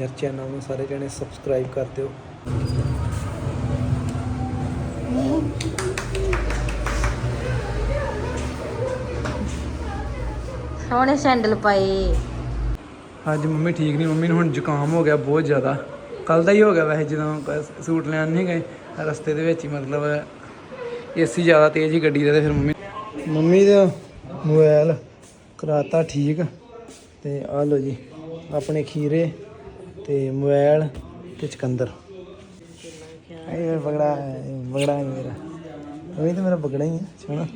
ਯਾਰ ਚੈਨਲ ਨੂੰ ਸਾਰੇ ਜਣੇ ਸਬਸਕ੍ਰਾਈਬ ਕਰ ਦਿਓ। ਸੋਹਣੇ ਸੈਂਡਲ ਪਾਏ। ਅੱਜ ਮੰਮੀ ਠੀਕ ਨਹੀਂ ਮੰਮੀ ਨੂੰ ਹੁਣ ਜ਼ੁਕਾਮ ਹੋ ਗਿਆ ਬਹੁਤ ਜ਼ਿਆਦਾ। ਕੱਲ ਦਾ ਹੀ ਹੋ ਗਿਆ ਵੈਸੇ ਜਦੋਂ ਕ- ਸੂਟ ਲੈਣ ਨਹੀਂ ਗਏ ਰਸਤੇ ਦੇ ਵਿੱਚ ਹੀ ਮਤਲਬ ਏਸੀ ਜ਼ਿਆਦਾ ਤੇਜ਼ ਹੀ ਗੱਡੀ ਦਾ ਤੇ ਫਿਰ ਮੰਮੀ ਮੰਮੀ ਦਾ ਮੋਬਾਈਲ ਕਰਾਤਾ ਠੀਕ ਤੇ ਆ ਲੋ ਜੀ ਆਪਣੇ ਖੀਰੇ ਤੇ ਮੋਬਾਈਲ ਤੇ ਚਕੰਦਰ। ਇਹ ਬਗੜਾ ਬਗੜਾ ਹੈ ਮੇਰਾ। ਉਹ ਵੀ ਤਾਂ ਮੇਰਾ ਬਗੜਾ ਹੀ ਹੈ ਸੋਹਣਾ।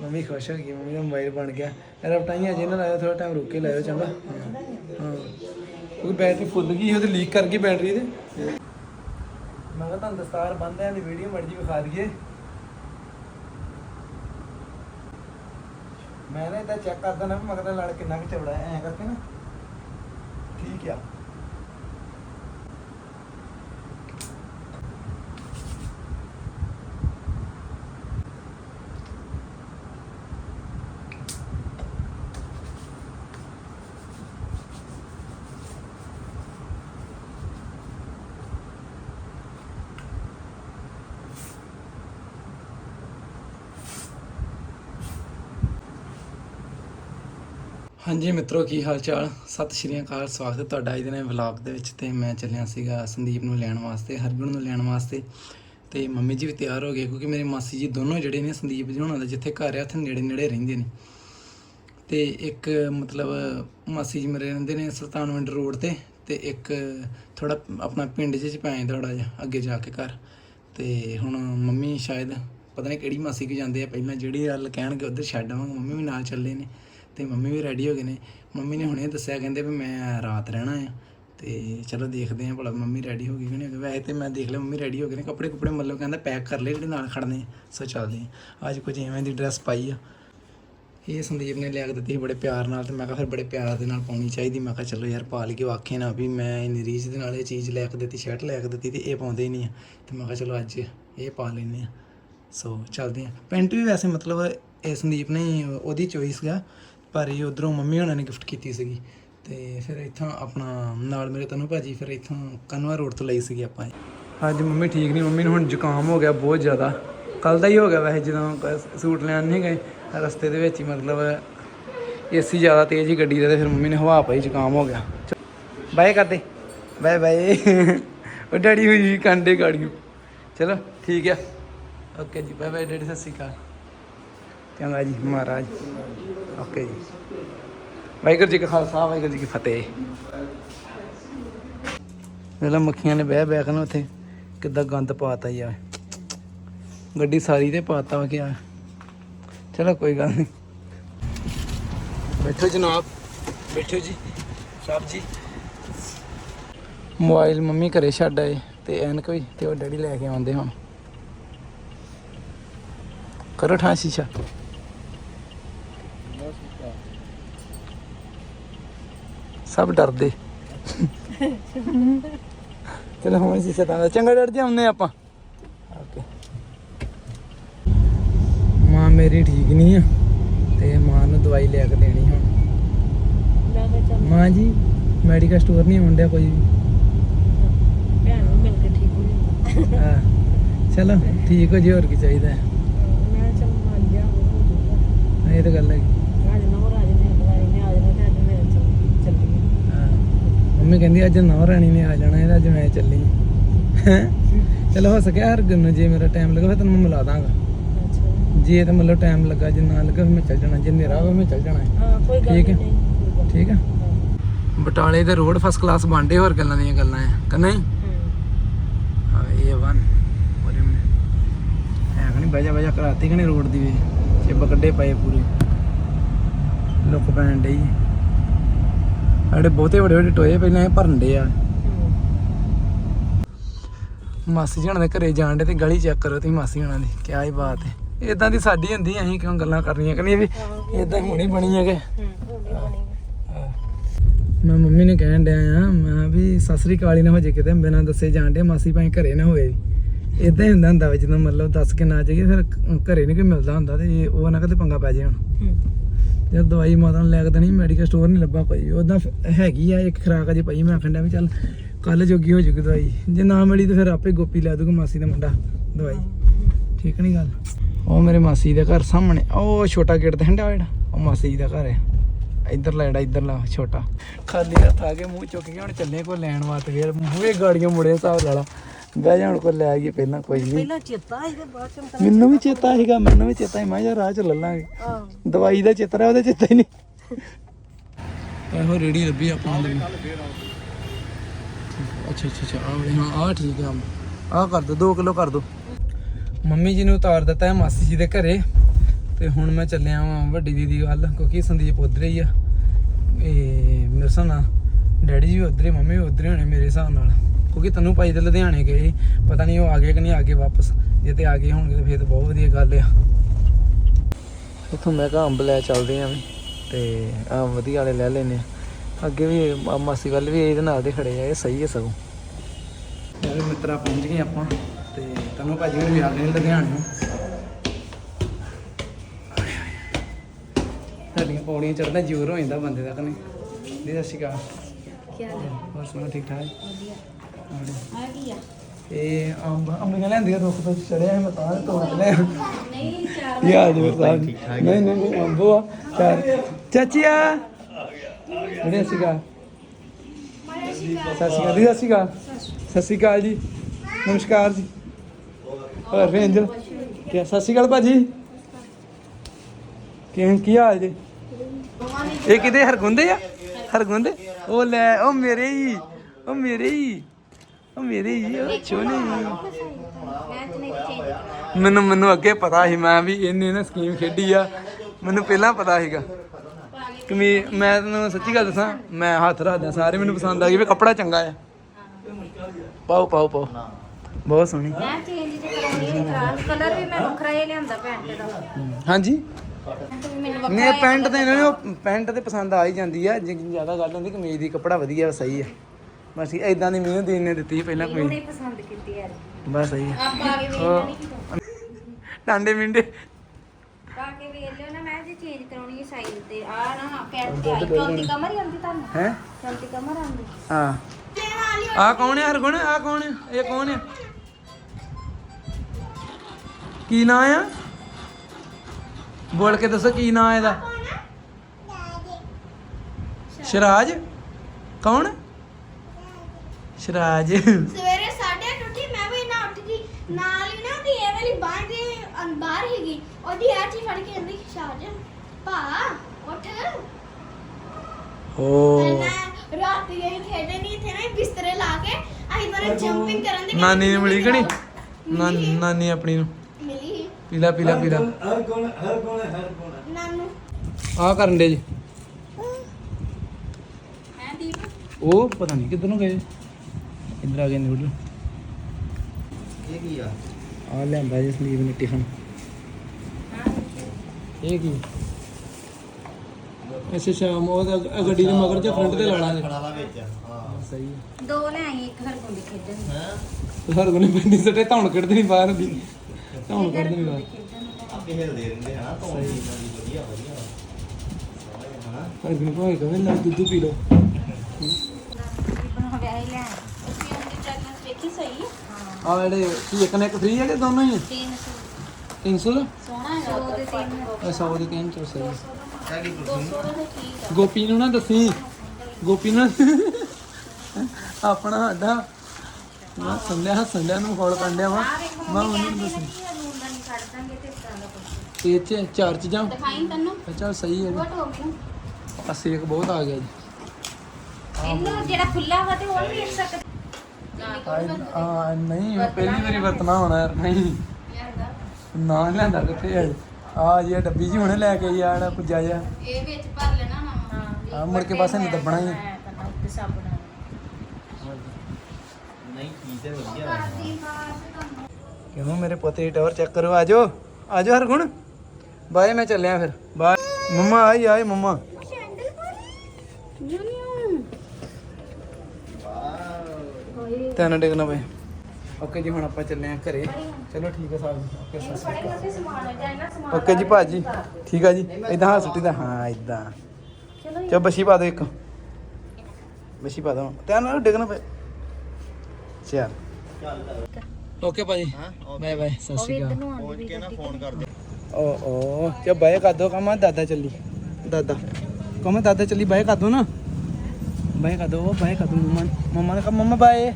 ਮੰਮੀ ਖੁਸ਼ ਹੋ ਗਈ ਮੰਮੀ ਦਾ ਮੋਬਾਈਲ ਬਣ ਗਿਆ। ਮੇਰਾ ਪਟਾਈਆਂ ਜੇ ਨਾ ਲਾਇਓ ਥੋੜਾ ਟਾਈਮ ਰੁਕ ਕੇ ਲਾਇਓ ਚੰਗਾ। ਹਾਂ। ਕਿਉਂਕਿ ਬੈਟਰੀ ਫੁੱਲ ਗਈ ਉਹਦੇ ਲੀਕ ਕਰ ਗਈ ਬੈਟਰੀ ਤੇ ਮੈਂ ਕਿਹਾ ਤੁਹਾਨੂੰ ਦਸਤਾਰ ਬੰਦਿਆਂ ਦੀ ਵੀਡੀਓ ਮਰਜ਼ੀ ਵਿਖਾ ਦਈਏ। ਮੈਂ ਨਾ ਇਹਦਾ ਚੈੱਕ ਕਰਦਾ ਨਾ ਮਗਰ ਲੜ ਕਿੰਨਾ ਕੁ ਚੌੜਾ ਹੈ ਐਂ ਕਰਕੇ ਨਾ। ਠੀਕ ਆ। ਹਾਂਜੀ ਮਿੱਤਰੋ, ਕੀ ਹਾਲ ਚਾਲ ਸਤਿ ਸ਼੍ਰੀ ਅਕਾਲ, ਸਵਾਗਤ ਹੈ ਤੁਹਾਡਾ ਅੱਜ ਦੇ ਨਵੇਂ ਵਲੌਗ ਦੇ ਵਿੱਚ। ਤੇ ਮੈਂ ਚੱਲਿਆ ਸੀਗਾ ਸੰਦੀਪ ਨੂੰ ਲੈਣ ਵਾਸਤੇ, ਹਰਗੁਣ ਨੂੰ ਲੈਣ ਵਾਸਤੇ। ਤੇ ਮੰਮੀ ਜੀ ਵੀ ਤਿਆਰ ਹੋ ਗਏ, ਕਿਉਂਕਿ ਮੇਰੇ ਮਾਸੀ ਜੀ ਦੋਨੋਂ ਜਿਹੜੇ ਨੇ ਸੰਦੀਪ ਜੀ ਹੁਣਾਂ ਦਾ, ਜਿੱਥੇ ਘਰ ਆ, ਉੱਥੇ ਨੇੜੇ ਨੇੜੇ ਰਹਿੰਦੇ ਨੇ। ਤੇ ਇੱਕ ਮਤਲਬ ਮਾਸੀ ਜੀ ਮੇਰੇ ਰਹਿੰਦੇ ਨੇ ਸੁਲਤਾਨਵਿੰਡ ਰੋਡ ਤੇ ਤੇ ਇੱਕ ਥੋੜਾ ਆਪਣਾ ਪਿੰਡ ਜਿਹੇ ਚ ਪੈ ਥੋੜਾ ਜਿਹਾ, ਅੱਗੇ ਜਾ ਕੇ ਘਰ। ਤੇ ਹੁਣ ਮੰਮੀ ਸ਼ਾਇਦ, ਪਤਾ ਨਹੀਂ ਕਿਹੜੀ ਮਾਸੀ ਕੋ ਜਾਂਦੇ ਆ, ਪਹਿਲਾਂ ਜਿਹੜੀ ਗੱਲ ਕਹਿਣਗੇ, ਉਧਰ ਛੱਡ ਆਵਾਂਗੇ, ਮੰਮੀ ਵੀ ਨਾਲ ਚੱਲੇ ਨੇ। ਤੇ ਮੰਮੀ ਵੀ ਰੈਡੀ ਹੋ ਗਏ ਨੇ। ਮੰਮੀ ਨੇ ਹੁਣੇ ਦੱਸਿਆ, ਕਹਿੰਦੇ ਵੀ ਮੈਂ ਰਾਤ ਰਹਿਣਾ ਆ। ਤੇ ਚਲੋ ਦੇਖਦੇ ਆ ਭਲਾ ਮੰਮੀ ਰੈਡੀ ਹੋ ਗਈ ਕਿ ਨਹੀਂ। ਵੈਸੇ ਤੇ ਮੈਂ ਦੇਖ ਲਿਆ, ਮੰਮੀ ਰੈਡੀ ਹੋ ਗਏ ਨੇ। ਕੱਪੜੇ ਕੁਪੜੇ ਮਤਲਬ ਕਹਿੰਦਾ ਪੈਕ ਕਰ ਲਏ, ਜਿਹੜੇ ਨਾਲ ਖੜਨੇ ਸੋ ਚੱਲਦੇ ਆ। ਅੱਜ ਕੁਝ ਐਵੇਂ ਦੀ ਡਰੈਸ ਪਾਈ ਆ। ਇਹ ਸੰਦੀਪ ਨੇ ਲਿਆ ਕੇ ਦਿੱਤੀ ਸੀ ਬੜੇ ਪਿਆਰ ਨਾਲ ਤੇ ਮੈਂ ਕਿਹਾ ਫਿਰ ਬੜੇ ਪਿਆਰ ਦੇ ਨਾਲ ਪਾਉਣੀ ਚਾਹੀਦੀ। ਮੈਂ ਕਿਹਾ ਚਲੋ ਯਾਰ ਪਾ ਲਈਏ ਆਖੇ ਨਾ ਵੀ ਮੈਂ ਇੰਨੀ ਰੀਚ ਦੇ ਨਾਲ ਇਹ ਚੀਜ਼ ਲੈ ਕੇ ਦਿੱਤੀ ਸ਼ਰਟ ਲੈ ਕੇ ਦਿੱਤੀ ਤੇ ਇਹ ਪਾਉਂਦੇ ਹੀ ਨਹੀਂ ਆ। ਤੇ ਮੈਂ ਕਿਹਾ ਚਲੋ ਅੱਜ ਇਹ ਪਾ ਲੈਨੇ ਆ। ਸੋ ਚੱਲਦੇ ਆ। ਪੈਂਟ ਵੀ ਵੈਸੇ ਮਤਲਬ ਇਹ ਸੰਦੀਪ ਨੇ ਉਹਦੀ ਚੋਇਸ ਗਾ। ਪਰ ਇਹ ਉਧਰੋਂ ਮੰਮੀ ਹੋਣਾ ਨੇ ਗਿਫਟ ਕੀਤੀ ਸੀਗੀ। ਤੇ ਫਿਰ ਇੱਥੋਂ ਆਪਣਾ ਨਾਲ ਮੇਰੇ ਤਨੂ ਭਾਜੀ ਫਿਰ ਇੱਥੋਂ ਕਨਵਾ ਰੋਡ ਤੋਂ ਲਈ ਸੀਗੀ ਆਪਾਂ ਅੱਜ ਮੰਮੀ ਠੀਕ ਨਹੀਂ, ਮੰਮੀ ਨੂੰ ਹੁਣ ਜ਼ੁਕਾਮ ਹੋ ਗਿਆ ਬਹੁਤ ਜ਼ਿਆਦਾ। ਕੱਲ ਦਾ ਹੀ ਹੋ ਗਿਆ ਵੈਸੇ ਜਦੋਂ ਸੂਟ ਲੈਣ ਨਹੀਂ ਗਏ, ਰਸਤੇ ਦੇ ਵਿੱਚ ਹੀ ਮਤਲਬ ਏਸੀ ਜ਼ਿਆਦਾ ਤੇਜ਼ ਹੀ ਗੱਡੀ ਦਾ ਤੇ ਫਿਰ ਮੰਮੀ ਨੇ ਹਵਾ ਪਾਈ, ਜ਼ੁਕਾਮ ਹੋ ਗਿਆ। ਬਾਏ ਕਰਦੇ, ਬਾਏ ਬਾਏ। ਉਹ ਡੈਡੀ ਹੋਈ ਕਾਂਡੇ ਗਾੜੀਆਂ ਚਲੋ, ਠੀਕ ਆ। ਓਕੇ ਜੀ, ਬਾਏ ਬਾਏ, ਡੈਡੀ, ਸਤਿ ਸ਼੍ਰੀ ਅਕਾਲ। ਚੰਗਾ ਜੀ, ਮਹਾਰਾਜ। ਓਕੇ ਜੀ। ਵਾਹਿਗੁਰੂ ਜੀ ਕਾ ਖਾਲਸਾ, ਵਾਹਿਗੁਰੂ ਜੀ ਕੀ ਫਤਿਹ। ਵੇਲਾ ਮੱਖੀਆਂ ਨੇ ਬਹਿ ਬਹਿ ਕੇ ਨਾ ਉੱਥੇ ਕਿੱਦਾਂ ਗੰਦ ਪਾਤਾ ਯਾਰ। ਗੱਡੀ ਸਾਰੀ ਤੇ ਪਾਤਾ ਵਾ ਕਿਆ। ਚਲੋ ਕੋਈ ਗੱਲ ਨਹੀਂ ਬੈਠੋ ਜਨਾਬ, ਬੈਠੋ ਜੀ। ਸਾਹਿਬ ਜੀ। ਮੋਬਾਈਲ ਮੰਮੀ ਘਰੇ ਛੱਡ ਆਏ ਤੇ ਐਨਕ ਵੀ ਤੇ ਉਹ ਡੈਡੀ ਲੈ ਕੇ ਆਉਂਦੇ ਹੁਣ। ਕਰੋ ਠਾਂ ਸ਼ੀਸ਼ਾ। ਸਭ ਡਰਦੇ। ਚਲੋ ਹੁਣ ਸ਼ੀਸ਼ਾ ਤਾਂ ਚੰਗਾ ਡਰ ਜਾ ਹੁੰਨੇ ਆਪਾਂ। ਓਕੇ। ਮਾਂ ਮੇਰੀ ਠੀਕ ਨਹੀਂ ਆ ਤੇ ਮਾਂ ਨੂੰ ਦਵਾਈ ਲਿਆ ਕੇ ਦੇਣੀ ਹੁਣ। ਮੈਂ ਜੀ ਮੈਡੀਕਲ ਸਟੋਰ ਨਹੀਂ ਹੁੰਦਿਆ ਕੋਈ ਵੀ? ਭੈਣ ਨੂੰ ਮਿਲ ਕੇ ਠੀਕ ਹੋ ਜਾਂਦਾ ਹਾਂ ਚਲੋ ਠੀਕ ਹੋ ਜੀ ਹੋਰ ਕੀ ਚਾਹੀਦਾ। ਹੈ ਮੈਂ ਚੱਲ ਮੰਨ ਜਾ ਹੋ ਇਹ ਤਾਂ ਗੱਲ ਹੈਗੀ ਅੱਜ ਨਵ ਰਾਜ ਨੇ ਦਵਾਈ ਨੇ ਆ ਜਾਣਾ ਤੇ ਅੱਜ ਮੇਰੇ ਚੱਲ ਚੱਲੀਏ ਹਾਂ ਮੰਮੀ ਕਹਿੰਦੀ ਅੱਜ ਨੌ ਰਾਣੀ ਨੇ ਆ ਜਾਣਾ ਇਹਦਾ ਅੱਜ ਮੈਂ ਚੱਲੀ ਹੈਂ? ਚਲੋ ਹੋ ਸਕਿਆ ਹਰ ਗੁੰਨ ਜੇ ਮੇਰਾ ਟਾਈਮ ਲੱਗਾ ਫਿਰ ਤੈਨੂੰ ਮੈਂ ਮਿਲਾ ਦਾਂਗਾ ਜੇ ਤਾਂ ਮਤਲਬ ਟਾਈਮ ਲੱਗਾ ਜੇ ਨਾ ਲੱਗਾ ਫਿਰ ਮੈਂ ਚੱਲ ਜਾਣਾ ਜੇ ਹਨੇਰਾ ਹੋਵੇ ਮੈਂ ਚੱਲ ਜਾਣਾ ਹੈ। ਹਾਂ ਕੋਈ ਗੱਲ ਹੈ। ਨਹੀਂ ਠੀਕ ਨਹੀਂ। ਬਟਾਲੇ ਦੇ ਰੋਡ ਫਸਟ ਕਲਾਸ ਬਾਂਡੇ ਹੋਰ ਗੱਲਾਂ ਦੀਆਂ ਗੱਲਾਂ ਆ ਕਿ ਨਹੀਂ ਹਮ। ਹਾਂ ਇਹ ਵਨ ਬੜੇ ਮੈਂ ਹੈ ਕਿ ਨਹੀਂ ਬਜਾ ਬਜਾ ਕਰਾਤੀ ਕਿ ਨਹੀਂ ਰੋਡ ਦੀ ਵੀ ਚਿੱਬ ਕੱਢੇ ਪਏ ਪੂਰੇ ਲੁੱਕ ਪੈਣ ਡਈ ਸਾਡੇ ਬਹੁਤੇ ਵੱਡੇ ਵੱਡੇ ਟੋਏ ਪਹਿਲਾਂ ਇਹ ਭਰਨ ਡੇ ਆ। ਮਾਸੀ ਜੀ ਹੁਣਾਂ ਦੇ ਘਰੇ ਜਾਣ ਡੇ ਤੇ ਗਲੀ ਚੈੱਕ ਕਰੋ ਤੁਸੀਂ ਮਾਸੀ ਹੁਣਾਂ ਦੀ ਕੀ ਹੀ ਬਾਤ ਹੈ ਇਦਾਂ ਦੀ ਸਾਡੀ ਹੁੰਦੀ ਅਸੀਂ ਕਿਉਂ ਗੱਲਾਂ ਕਰਨੀਆਂ ਕਿ ਵੀ ਇਦਾਂ ਹੋਣੀ ਬਣੀ ਹੈਗੇ ਹਮ, ਮੈਂ ਮੰਮੀ ਨੇ ਕਹਿਣ ਡਿਆ ਆ ਮੈਂ ਵੀ ਸਤਿ ਸ੍ਰੀ ਅਕਾਲ ਹੀ ਨਾ ਹੋ ਜੇ ਕਿਤੇ ਬਿਨਾਂ ਦੱਸੇ ਜਾਣ ਡੇ ਮਾਸੀ ਭਾਵੇਂ ਘਰੇ ਨਾ ਹੋਏ ਇਦਾਂ ਹੀ ਹੁੰਦਾ ਹੁੰਦਾ ਜਦੋਂ ਮਤਲਬ ਦੱਸ ਕੇ ਨਾ ਜਾਈਏ ਫਿਰ ਘਰੇ ਨਹੀਂ ਕੋਈ ਮਿਲਦਾ ਹੁੰਦਾ ਤੇ ਉਹ ਨਾ ਕਦੇ ਪੰਗਾ ਪੈ ਜੇ ਹੁਣ। ਯਾਰ ਦਵਾਈ ਮਾਤਾ ਨੂੰ ਲੈ ਕੇ ਦੇਣੀ ਮੈਡੀਕਲ ਸਟੋਰ ਨਹੀਂ ਲੱਭਾ ਕੋਈ। ਉਹਦਾ ਹੈਗੀ ਆ, ਇੱਕ ਖਰਾਕ ਅਜੇ ਪਈ, ਮੈਂ ਆਖਣ ਡਿਆ ਵੀ ਚੱਲ ਕੱਲ ਜੋਗੀ ਹੋ ਜੂਗੀ ਦਵਾਈ। ਜੇ ਨਾ ਮਿਲੀ ਤਾਂ ਫਿਰ ਆਪੇ ਗੋਪੀ ਲੈ ਦੂਗਾ ਮਾਸੀ ਦਾ ਮੁੰਡਾ ਦਵਾਈ। ਠੀਕ ਨਹੀਂ ਗੱਲ? ਉਹ ਮੇਰੇ ਮਾਸੀ ਦੇ ਘਰ ਸਾਹਮਣੇ, ਉਹ ਛੋਟਾ ਗੇਟ ਤੇ ਹੰਡਾ ਜਿਹੜਾ, ਉਹ ਮਾਸੀ ਜੀ ਦਾ ਘਰ ਹੈ ਇੱਧਰਲਾ ਜਿਹੜਾ, ਇੱਧਰ ਲਾ, ਛੋਟਾ। ਖਾਲੀ ਹੱਥ ਆ ਕੇ ਮੂੰਹ ਚੁੱਕ ਕੇ ਹੁਣ ਚੱਲੇ ਕੋ ਲੈਣ ਵਾਸਤੇ, ਫੇਰ ਮੂਹੇ ਗਾੜੀਆਂ ਮੁੜੇ ਹਿਸਾਬ ਲਾ। ਬਹਿ ਜਾ ਹੁਣ ਕੋ ਲੈ ਆਈਏ ਪਹਿਲਾਂ ਕੋਈ ਨਹੀਂ। ਪਹਿਲਾਂ ਚੇਤਾ ਇਹਦੇ ਬਾਅਦ ਚ ਪਤਾ ਮੈਨੂੰ ਵੀ ਚੇਤਾ ਸੀਗਾ ਮੈਨੂੰ ਵੀ ਚੇਤਾ ਸੀ। ਮੈਂ ਯਾਰ ਰਾਹ ਚ ਲੈ ਲਾਂਗੇ ਆਹ। ਦਵਾਈ ਦਾ ਚਿੱਤਰ ਹੈ ਉਹਦੇ ਚੇਤਾ ਹੀ ਨਹੀਂ। ਇਹੋ ਰੇੜੀ ਲੱਭੀ ਆਪਾਂ ਨੂੰ। ਅੱਛਾ ਅੱਛਾ ਅੱਛਾ। ਹਾਂ ਆਹ ਠੀਕ ਆ। ਆਹ ਕਰ ਦੋ 2 ਕਿਲੋ ਕਰ ਦੋ। ਮੰਮੀ ਜੀ ਨੂੰ ਉਤਾਰ ਦਿੱਤਾ ਹੈ ਮਾਸੀ ਜੀ ਦੇ ਘਰੇ। ਤੇ ਹੁਣ ਮੈਂ ਚੱਲਿਆ ਵਾਂ ਵੱਡੀ ਦੀਦੀ ਵੱਲ ਕਿਉਂਕਿ ਸੰਦੀਪ ਉਧਰ ਹੀ ਆ। ਇਹ ਮੇਰੇ ਨਾਲ ਡੈਡੀ ਜੀ ਵੀ ਉਧਰ ਹੀ ਮੰਮੀ ਵੀ ਉਧਰ ਹੀ ਹੋਣੇ ਮੇਰੇ ਹਿਸਾਬ ਨਾਲ। ਕਿਉਂਕਿ ਤੈਨੂੰ ਭਾਈ ਤੇ ਲੁਧਿਆਣੇ ਗਏ ਸੀ। ਪਤਾ ਨਹੀਂ ਉਹ ਆ ਗਏ ਕਿ ਨਹੀਂ ਆ ਗਏ ਵਾਪਸ। ਜੇ ਤੇ ਆ ਗਏ ਹੋਣਗੇ ਤਾਂ ਫਿਰ ਤਾਂ ਬਹੁਤ ਵਧੀਆ ਗੱਲ ਆ। ਇਥੋਂ ਮੈਂ ਕਿਹਾ ਅੰਬ ਲੈ ਚੱਲਦੇ ਆਂ ਵੀ ਤੇ ਆ ਵਧੀਆ ਵਾਲੇ ਲੈ ਲੈਨੇ ਅੱਗੇ ਵੀ ਮਾਸੀ ਵੱਲ ਵੀ ਇਹਦੇ ਨਾਲ ਦੇ ਖੜੇ ਆ ਇਹ ਸਹੀ ਹੈ ਸਗੋਂ। ਯਾਰ ਮਿੱਤਰਾ ਪਹੁੰਚ ਗਏ ਆਪਾਂ ਤੇ ਤੁਹਾਨੂੰ ਭਾਜੀ ਵੀ ਆ ਗਏ ਨੇ ਲੁਧਿਆਣੇ ਨੂੰ। ਸਾਡੀਆਂ ਪੌੜੀਆਂ ਚੜ੍ਹਦਾ ਜ਼ੋਰ ਹੋ ਜਾਂਦਾ ਬੰਦੇ ਦਾ ਕਨੇ ਜੀ ਸਤਿ ਸ਼੍ਰੀ ਅਕਾਲ। ਕੀ ਹਾਲ ਹੈ ਹੋਰ ਸੁਣਾ ਠੀਕ ਠਾਕ? ਵਧੀਆ। ਆ ਕੀ ਆ ਇਹ ਅੰਬ ਅੰਬੀਆਂ ਲੈਂਦੀਆਂ ਰੁੱਖ ਤੋਂ ਚੜਿਆ ਸੀ ਮੈਂ ਤਾਂ ਤੋੜ ਲਿਆ ਨਹੀਂ ਚਾਰ ਕੀ ਹਾਲ ਜੀ ਸਾਹਿਬ ਨਹੀਂ ਨਹੀਂ ਨਹੀਂ ਅੰਬੋ ਆ। ਚਾਰ। ਚਾਚੀਆ! ਬੜੇ ਸੀਗਾ। ਸਤਿ ਸ਼੍ਰੀ ਅਕਾਲ ਜੀ ਸਤਿ ਸ਼੍ਰੀ ਅਕਾਲ। ਸਤਿ ਸ਼੍ਰੀ ਅਕਾਲ ਜੀ। ਨਮਸਕਾਰ ਜੀ। ਹੋਰ ਕੀ ਸਤਿ ਸ਼੍ਰੀ ਅਕਾਲ ਭਾਜੀ। ਕੀ ਕੀ ਹਾਲ ਜੀ? ਇਹ ਕਿਤੇ ਹਰਗੁੰਦੇ ਆ? ਹਰਗੁੰਦੇ? ਉਹ ਲੈ ਉਹ ਮੇਰੇ ਹੀ ਉਹ ਮੇਰੇ ਹੀ। ਉਹ ਮੇਰੇ ਹੀ ਉਹ ਚੋਨੇ ਮੈਨੂੰ ਮੈਨੂੰ ਅੱਗੇ ਪਤਾ ਸੀ ਮੈਂ ਵੀ ਇਹਨੇ ਨਾ ਸਕੀਮ ਖੇਡੀ ਆ। ਮੈਨੂੰ ਪਹਿਲਾਂ ਪਤਾ ਸੀਗਾ। ਕਿ ਮੈਂ ਤੈਨੂੰ ਸੱਚੀ ਗੱਲ ਦੱਸਾਂ ਮੈਂ ਹੱਥ ਰੱਖਦਾ ਸਾਰੇ ਮੈਨੂੰ ਪਸੰਦ ਆ ਗਏ ਵੀ ਕੱਪੜਾ ਚੰਗਾ ਆ। ਪਾਓ ਪਾਓ ਪਾਓ। ਬਹੁਤ ਸੋਹਣੀ। ਮੈਂ ਚੇਂਜ ਜੇ ਕਰਾਉਣੀ ਹੈ ਕਰਾ ਕਲਰ ਵੀ ਮੈਂ ਵੱਖਰਾ ਹੀ ਲਿਆਂਦਾ ਪੈਂਟ ਦਾ। ਹਾਂਜੀ। ਨੇ ਪੈਂਟ ਤੇ ਇਹਨਾਂ ਨੂੰ ਪੈਂਟ ਤੇ ਪਸੰਦ ਆ ਹੀ ਜਾਂਦੀ ਆ। ਜੇ ਜ਼ਿਆਦਾ ਗੱਲ ਹੁੰਦੀ ਕਮੀਜ਼ ਦੀ ਕੱਪੜਾ ਵਧੀਆ ਸਹੀ ਆ। ਬਸ ਇਦਾਂ ਦੀ ਮੈਨੂੰ ਦੀਨ ਨੇ ਦਿੱਤੀ ਸੀ ਪਹਿਲਾਂ ਪਸੰਦ ਕੀਤੀ ਯਾਰ ਬਸ ਸਹੀ ਆ। ਆਪਾਂ ਆ ਕੇ ਵੇਖ ਲੈਣੀ ਟਾਂਡੇ ਮਿੰਡੇ। ਪਾ ਕੇ ਵੇਖ ਲਿਓ ਨਾ ਮੈਂ ਜੇ ਚੇਂਜ ਕਰਾਉਣੀ ਹੈ ਸਾਈਜ਼ ਤੇ। ਆ ਨਾ ਪੈਂਟ ਤੇ ਆਈ ਚੌਂਤੀ ਕਮਰ ਹੀ ਆਉਂਦੀ ਤੁਹਾਨੂੰ? ਹੈ? ਚੌਂਤੀ ਕਮਰ ਆਉਂਦੀ। ਹਾਂ। ਆ ਕੌਣ ਹੈ ਹਰਗੁਣ? ਆ ਕੌਣ ਹੈ ਇਹ ਕੌਣ ਹੈ ਕੀ ਨਾਂ ਆ? ਬੋਲ ਕੇ ਦੱਸੋ ਕੀ ਨਾਂ ਇਹਦਾ? ਸ਼ਰਾਜ? ਕੌਣ? ਸ਼ਰਾਜ ਸਵੇਰੇ 8:30 ਉੱਠੀ ਮੈਂ ਵੀ ਨਾ ਉੱਠ ਗਈ। ਨਾਲ ਹੀ ਨਾ ਉਹਦੀ ਇਹ ਵਾਲੀ ਬਾਂਹ ਦੇ ਅੰਬਾਰ ਹੈਗੀ ਉਹਦੀ ਆ ਚੀ ਫੜ ਕੇ ਕਹਿੰਦੀ ਸ਼ਾਜ ਭਾ ਉੱਠ। ਓ। ਮੈਂ ਰਾਤ ਦੀ ਗਈ ਖੇਡਣ ਨਹੀਂ ਇੱਥੇ ਨਾ ਬਿਸਤਰੇ ਲਾ ਕੇ ਅਸੀਂ ਤਾਂ ਜੰਪਿੰਗ ਕਰਨ ਦੇ ਨਾਨੀ ਨੇ ਮਿਲੀ ਕਣੀ ਨਾਨੀ ਆਪਣੀ ਨੂੰ। ਮਿਲੀ ਪੀਲਾ ਪੀਲਾ ਪੀਲਾ। ਨਾਨੂ। ਆ ਕਰਨ ਦੇ ਜੀ। ਹੈ ਦੀਪ? ਉਹ ਪਤਾ ਨਹੀਂ ਕਿੱਧਰ ਨੂੰ ਗਏ। ਇੱਧਰ ਆ ਗਏ ਨਿਊਡਲ ਇਹ ਕੀ ਆ? ਆ ਲਿਆਂਦਾ ਜੀ ਸਲੀਪ ਨੇ ਟਿਫਨ ਇਹ ਕੀ? ਐਸੇ ਸ਼ਾਮ ਉਹ ਤਾਂ ਗੱਡੀ ਦੇ ਮਗਰ ਚ ਫਰੰਟ ਤੇ ਲਾ ਲਾਂਗੇ ਖੜਾਵਾ ਵਿੱਚ ਹਾਂ। ਸਹੀ ਹੈ ਦੋ ਲੈ ਆਈ ਇੱਕ ਹਰਗੁਣ ਦੀ ਖੇਡਣ। ਨੂੰ। ਹੈ ਹਰ ਕੋਨੇ ਪੈਂਦੀ ਸੱਟੇ ਧੌਣ ਕੱਢਦੇ ਨਹੀਂ ਬਾਹਰ ਦੀ। ਧੌਣ ਕੱਢਦੇ ਨਹੀਂ ਬਾਹਰ। ਆਪੇ ਹਿਲਦੇ ਰਹਿੰਦੇ ਹਨਾ ਤੋਂ ਵਧੀਆ ਵਧੀਆ। ਹਨਾ ਹਰ ਕੋਨੇ ਭਾਵੇਂ ਕਹੇ ਲੈ ਦੁੱਧ ਪੀ ਲਓ। ਬਣਾ ਵਿਆਹ ਹੀ ਲੈ ਆਈ। ਸਹੀ ਆ। ਜਿਹੜੇ ਕੀ ਇੱਕ ਨੇ ਇੱਕ ਫ੍ਰੀ ਹੈ ਕਿ ਦੋਨੋਂ ਹੀ? ਤਿੰਨ ਸੌ। 300 ਦਾ ਸੋਹਣਾ ਹੈ ਉਹ ਦੇ ਤਿੰਨ। ਇਹ 100 ਦੇ ਤਿੰਨ ਚੋ ਸਹੀ। ਗੋਪੀ ਨੂੰ ਨਾ ਦੱਸੀ। ਗੋਪੀ ਨੂੰ ਨਾ- ਆਪਣਾ ਸਾਡਾ ਮੈਂ ਸੰਧਿਆ ਹੱਸੰਦਿਆ ਨੂੰ ਫੋਲ ਕੰਡਿਆ ਵਾ। ਮੈਂ ਉਹਨੂੰ ਨੀ ਦੱਸੀ। ਤੇ ਇਸ ਤਰ੍ਹਾਂ ਦਾ ਕੁਛ ਤੇ ਇਹ ਚ ਚਾਰ ਚੀਜ਼ਾਂ ਦਿਖਾਈ ਤੈਨੂੰ? ਚੱਲ ਸਹੀ ਹੈ। ਵਟ ਹੋ ਗਈ ਆ ਸੇਕ ਬਹੁਤ ਆ ਗਿਆ ਜੀ। ਇਹਨੂੰ ਜਿਹੜਾ ਖੁੱਲਾ ਵਾ ਤੇ ਉਹ ਨਹੀਂ ਵੇਖ ਸਕਦੇ। ਆ ਨਹੀਂ ਉਹ ਪਹਿਲੀ ਵਾਰੀ ਵਰਤਣਾ ਹੋਣਾ ਯਾਰ ਨਹੀਂ। ਨਾ ਲਿਆਂਦਾ ਕਿੱਥੇ ਹੈ ਆ ਜੀ ਇਹ ਡੱਬੀ ਜੀ ਹੁਣੇ ਲੈ ਕੇ ਆ ਜਿਹੜਾ ਪੁੱਜਾ ਜਾ ਇਹ ਵਿੱਚ ਭਰ ਲੈਣਾ ਹਾਂ ਆ ਮੁੜ ਕੇ ਬਸ ਇਹਨੂੰ ਦੱਬਣਾ ਹੀ ਆ। ਉੱਤੇ ਸਾਬਣ ਨਹੀਂ ਚੀਜ਼ ਤੇ ਵਧੀਆ। ਕਿਉਂ ਮੇਰੇ ਪੋਤੇ ਦੀ ਟਾਵਰ ਚੈੱਕ ਕਰੋ ਆਜੋ ਆਜੋ ਹਰਗੁਣ। ਬਾਏ ਮੈਂ ਚੱਲਿਆ ਫਿਰ। ਬਾਏ। ਮੰਮਾ ਆਈ ਆਏ ਮੰਮਾ। ਤੈਨੂੰ ਡਿੱਗਣਾ ਪਏ ਓਕੇ ਜੀ, ਹੁਣ ਆਪਾਂ ਚੱਲੇ ਆ ਘਰੇ। ਚਲੋ ਠੀਕ ਹੈ ਸਾਹਿਬ ਓਕੇ, ਸਤਿ ਸ਼੍ਰੀ ਅਕਾਲ। ਓਕੇ ਜੀ ਭਾਜੀ, ਠੀਕ ਆ ਜੀ। ਇਦਾਂ ਹਾਂ, ਸੁੱਟੀ ਦਾ। ਹਾਂ ਇਦਾਂ ਚਲੋ ਬਸ਼ੀ ਪਾ ਦਿਓ ਇੱਕ। ਬਸ਼ੀ ਪਾ ਦਿਓ। ਧਿਆਨ ਨਾਲ ਡਿੱਗਣਾ ਪਏ ਚੱਲ। ਓਕੇ ਭਾਜੀ। ਬਾਏ ਬਾਏ, ਸਤਿ ਸ਼੍ਰੀ ਅਕਾਲ। ਪਹੁੰਚ ਕੇ ਨਾ ਫੋਨ ਕਰ ਦੇ ਓ ਓ ਚਾ ਬਾਏ ਕਰ ਦੋ ਕਮਾ। ਦਾਦਾ ਚੱਲੀ। ਦਾਦਾ। ਕਮਾ ਦਾਦਾ ਚੱਲੀ, ਬਾਏ ਕਰ ਦੋ ਨਾ। ਬਾਏ ਕਰ ਦੋ ਬਾਏ ਕਰ ਦੋ ਮਮਾ ਮਮਾ ਨੇ ਕਹਾ ਮਮਾ, ਬਾਏ।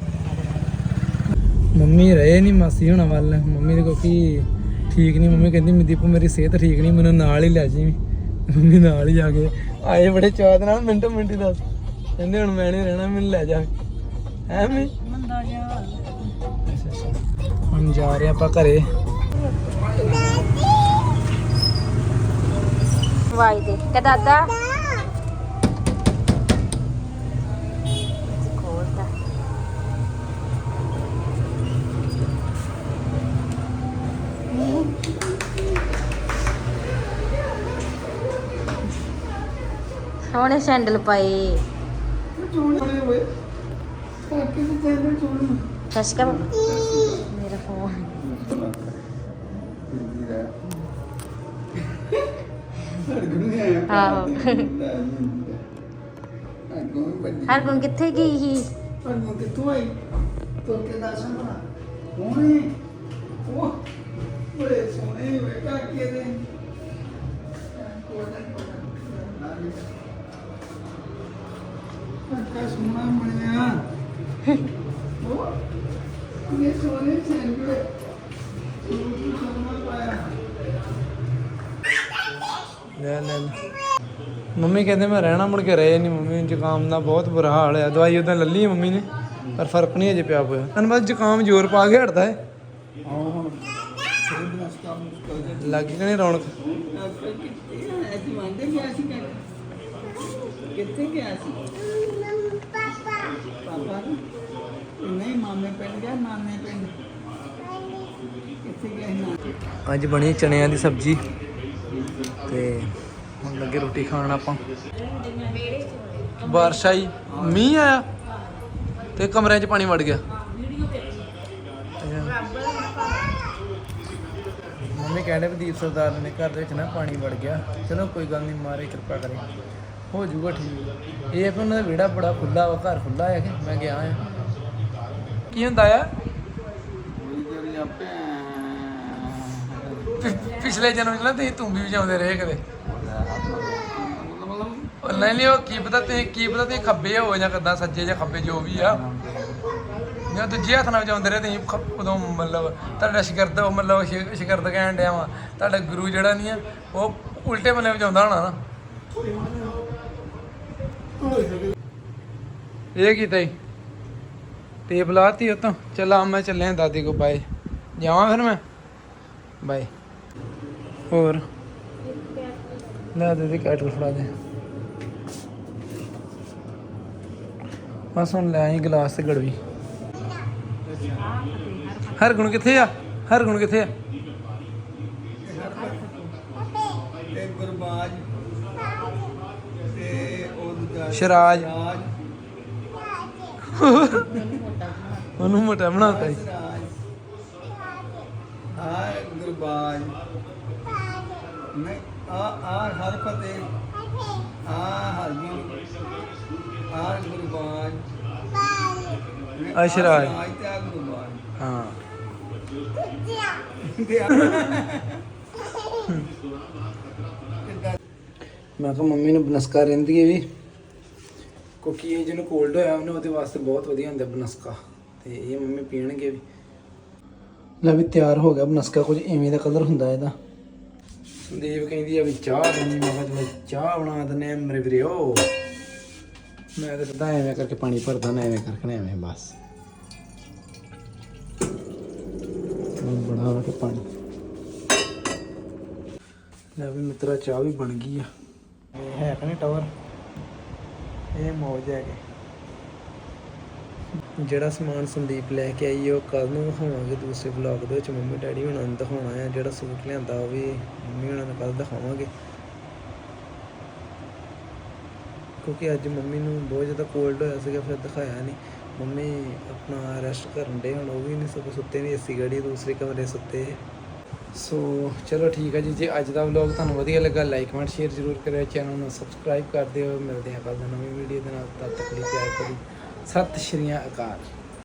ਮੰਮੀ ਰਹੇ ਨਹੀਂ ਮਾਸੀ ਹੁਣਾਂ ਵੱਲ। ਮੰਮੀ ਦੇ ਕਿਉਂਕਿ ਠੀਕ ਨਹੀਂ ਮੰਮੀ ਕਹਿੰਦੀ ਮੈਂ ਦੀਪੂ ਮੇਰੀ ਸਿਹਤ ਠੀਕ ਨਹੀਂ ਮੈਨੂੰ ਨਾਲ ਹੀ ਲੈ ਜੀ। ਮੰਮੀ ਨਾਲ ਹੀ ਜਾ ਕੇ ਆਏ ਬੜੇ ਚਾਹ ਦੇ ਨਾਲ ਮਿੰਟੋ ਮਿੰਟੀ ਦੱਸ। ਕਹਿੰਦੇ ਹੁਣ ਮੈਂ ਨਹੀਂ ਰਹਿਣਾ ਮੈਨੂੰ ਲੈ ਜਾ। ਐ ਮੈਂ ਮੰਦਾ ਅੱਛਾ ਹੁਣ ਜਾ ਰਹੇ ਆਪਾਂ ਘਰੇ। ਵਾਈ ਦੇ। ਕਿ ਦਾਦਾ ਖੋਲਦਾ ਸੋਹਣੇ ਸੈਂਡਲ ਪਾਏ। ਸਸਕਾ ਮੇਰਾ ਫੋਨ ਆਹੋ। ਹਰ ਕਿੱਥੇ ਗਈ ਸੀ? ਕਿੱਥੋਂ ਆਈ? ਤੁਰ ਕੇ ਦਰਸ਼ਨ ਬਣਾ ਉਹ ਬੜੇ ਸੋਹਣੇ ਵੇ ਕਾਕੇ ਦੇ ਕਾਕਾ ਸੋਹਣਾ ਬਣਿਆ। ਉਹ ਇਹ ਸੋਹਣੇ ਸੈਂਡਲ ਸੋਹਣਾ ਪਾਇਆ। ਲੈ ਲੈ ਲੈ। ਮੰਮੀ ਕਹਿੰਦੇ ਮੈਂ ਰਹਿਣਾ ਮੁੜ ਕੇ ਰਹੇ ਨਹੀਂ ਮੰਮੀ ਨੂੰ ਜ਼ੁਕਾਮ ਦਾ ਬਹੁਤ ਬੁਰਾ ਹਾਲ ਹੈ ਦਵਾਈ ਉਦਾਂ ਲੱਲੀ ਮੰਮੀ ਨੇ ਪਰ ਫ਼ਰਕ ਨਹੀਂ ਅਜੇ ਪਿਆ ਹੋਇਆ। ਤਨ ਬਸ ਜ਼ੁਕਾਮ ਜ਼ੋਰ ਪਾ ਕੇ ਹਟਦਾ ਹੈ ਲੱਗ ਗਈ ਨਹੀਂ ਰੌਣਕ? ਕਿੱਥੇ ਗਿਆ ਸੀ? ਪਾਪਾ ਨਹੀਂ, ਮਾਮੇ ਪਿੰਡ ਗਿਆ ਨਾਨੇ ਪਿੰਡ। ਕਿੱਥੇ ਗਿਆ ਸੀ ਅੱਜ ਬਣੀ ਚਣਿਆਂ ਦੀ ਸਬਜ਼ੀ। ਤੇ ਹੁਣ ਲੱਗੇ ਰੋਟੀ ਖਾਣ ਆਪਾਂ। ਬਾਰਿਸ਼ ਆਈ, ਮੀਂਹ ਆਇਆ ਤੇ ਕਮਰਿਆਂ 'ਚ ਪਾਣੀ ਵੜ ਗਿਆ। ਮੰਮੀ ਕਹਿੰਦੇ ਵੀ ਦੀਪ ਸਰਦਾਰ ਨੇ ਘਰ ਦੇ ਵਿੱਚ ਨਾ ਪਾਣੀ ਵੜ ਗਿਆ। ਚਲੋ ਕੋਈ ਗੱਲ ਨਹੀਂ ਮਾਰੇ ਕਿਰਪਾ ਕਰੇ। ਹੋ ਜਾਊਗਾ ਠੀਕ। ਇਹ ਆ ਵੀ ਉਹਨਾਂ ਦਾ ਵਿਹੜਾ ਬੜਾ ਖੁੱਲਾ ਵਾ, ਘਰ ਖੁੱਲਾ ਹੈ ਕਿ ਮੈਂ ਗਿਆ ਆ ਕੀ ਹੁੰਦਾ ਆ? ਪਿ- ਪਿਛਲੇ ਜਨਮ ਚ ਨਾ ਤੁਸੀਂ ਤੂੰ ਵੀ ਵਜਾਉਂਦੇ ਰਹੇ ਕਦੇ। ਉਹ ਨਹੀਂ ਨਹੀਂ ਉਹ, ਕੀ ਪਤਾ ਤੁਸੀਂ, ਕੀ ਪਤਾ ਤੁਸੀਂ ਖੱਬੇ ਹੋ ਜਾਂ ਕਿੱਦਾਂ ਸੱਜੇ ਜਾਂ ਖੱਬੇ ਜੋ ਵੀ ਆ। ਜਾਂ ਦੂਜੇ ਹੱਥ ਨਾਲ ਵਜਾਉਂਦੇ ਰਹੇ ਤੁਸੀਂ ਖ- ਉਦੋਂ ਮਤਲਬ ਤੁਹਾਡਾ ਸ਼ਗਿਰਦ, ਉਹ ਮਤਲਬ ਸ਼ਿ- ਸ਼ਗਿਰਦ ਕਹਿਣ ਡਿਆ ਵਾ। ਤੁਹਾਡਾ ਗੁਰੂ ਜਿਹੜਾ ਨਹੀਂ ਆ, ਉਹ ਉਲਟੇ ਬੰਨੇ ਵਜਾਉਂਦਾ ਹੋਣਾ ਨਾ। ਇਹ ਕੀਤਾ ਈ ਟੇਪ ਲਾਤੀ ਉਹ ਤਾਂ। ਆ ਮੈਂ ਚੱਲਿਆ ਦਾਦੀ ਕੋ, ਬਾਏ। ਜਾਵਾਂ ਫਿਰ ਮੈਂ? ਬਾਏ। ਹੋਰ? ਲੈ ਦੇ ਦੇ ਕੈਟਲ ਫੜਾ ਦੇ। ਬਸ ਹੁਣ ਲੈ ਆਈ ਗਲਾਸ ਤੇ ਗੜਵੀ। ਹਰ ਗੁਣ ਕਿੱਥੇ ਆ? ਹਰ ਗੁਣ ਕਿੱਥੇ ਆ ਤੇ ਗੁਰਬਾਜ ਤੇ ਉਹ ਦੂਜਾ ਸ਼ਰਾਜ। ਰਾਜ ਉਹਨੂੰ ਮੋਟਾ ਬਣਾਤਾ ਰਾਜ ਆ ਗੁਰਬਾਜ ਨਹੀਂ ਆ ਆ ਹਰ ਆ ਆ ਗੁਰਬਾਜ। ਅਸ਼ਰਾਜ। ਆ ਹਾਂ। ਆ ਮੈਂ ਕਿਹਾ ਮੰਮੀ ਨੂੰ ਬਨਸਕਾ ਰਹਿੰਦੀ ਹੈ ਵੀ ਕਿਉਂਕਿ ਇਹ ਜਿਹਨੂੰ ਕੋਲਡ ਹੋਇਆ ਉਹਨੇ ਉਹਦੇ ਵਾਸਤੇ ਬਹੁਤ ਵਧੀਆ ਹੁੰਦਾ ਬਨਸਕਾ। ਤੇ ਇਹ ਮੰਮੀ ਪੀਣਗੇ ਵੀ। ਲੈ ਵੀ ਤਿਆਰ ਹੋ ਗਿਆ ਬਨਸਕਾ ਕੁਝ ਐਵੇਂ ਦਾ ਕਲਰ ਹੁੰਦਾ ਇਹਦਾ। ਸੰਦੀਪ ਕਹਿੰਦੀ ਆ ਵੀ ਚਾਹ ਦੇਣੀ ਮੈਂ ਕਿਹਾ ਚਲੋ ਚਾਹ ਬਣਾ ਆ ਮੇਰੇ ਵੀਰੋ ਮੈਂ ਤਾਂ ਸਿੱਧਾ ਐਵੇਂ ਕਰਕੇ ਪਾਣੀ ਭਰਦਾ ਨਾ ਐਵੇਂ ਕਰਕੇ ਐਵੇਂ ਬਸ। ਬੜਾ ਕੇ ਪਾਣੀ। ਲੈ ਵੀ ਮਿੱਤਰਾ ਚਾਹ ਵੀ ਬਣ ਗਈ ਆ। ਇਹ ਹੈ ਕਿ ਨਹੀਂ ਟਾਵਰ ਇਹ ਮੌਜ ਹੈ ਜਿਹੜਾ ਸਮਾਨ ਸੰਦੀਪ ਲੈ ਕੇ ਆਈ ਉਹ ਕੱਲ ਨੂੰ ਦਿਖਾਵਾਂਗੇ ਦੂਸਰੇ ਵਲੌਗ ਦੇ ਵਿੱਚ। ਮੰਮੀ ਡੈਡੀ ਹੁਣਾਂ ਨੂੰ ਦਿਖਾਉਣਾ ਹੈ, ਜਿਹੜਾ ਸੂਟ ਲਿਆਂਦਾ ਉਹ ਵੀ ਮੰਮੀ ਹੁਣਾਂ ਨੂੰ ਕੱਲ ਦਿਖਾਵਾਂਗੇ। ਕਿਉਂਕਿ ਅੱਜ ਮੰਮੀ ਨੂੰ ਬਹੁਤ ਜ਼ਿਆਦਾ ਕੋਲਡ ਹੋਇਆ ਸੀਗਾ, ਫਿਰ ਦਿਖਾਇਆ ਨਹੀਂ। ਮੰਮੀ ਆਪਣਾ ਰੈਸਟ ਕਰਨ ਦੇ ਹੁਣ, ਉਹ ਵੀ ਨਹੀਂ ਸਭ ਸੁੱਤੇ ਨਹੀਂ, ਏਸੀ ਗੜੀ, ਦੂਸਰੇ ਕਮਰੇ ਸੁੱਤੇ। ਸੋ ਚਲੋ ਠੀਕ ਹੈ ਜੀ, ਜੇ ਅੱਜ ਦਾ ਵਲੌਗ ਤੁਹਾਨੂੰ ਵਧੀਆ ਲੱਗਾ ਲਾਈਕ ਕਮੈਂਟ ਸ਼ੇਅਰ ਜ਼ਰੂਰ ਕਰਿਓ ਚੈਨਲ ਨੂੰ ਸਬਸਕ੍ਰਾਈਬ ਕਰ ਦਿਓ। ਮਿਲਦੇ ਹਾਂ ਕੱਲ੍ਹ ਨਵੀਂ ਵੀਡੀਓ ਦੇ ਨਾਲ, ਤਦ ਤੱਕ ਲਈ ਪਿਆਰ ਕਰੋ ਸਤਿ ਸ਼੍ਰੀ ਅਕਾਲ।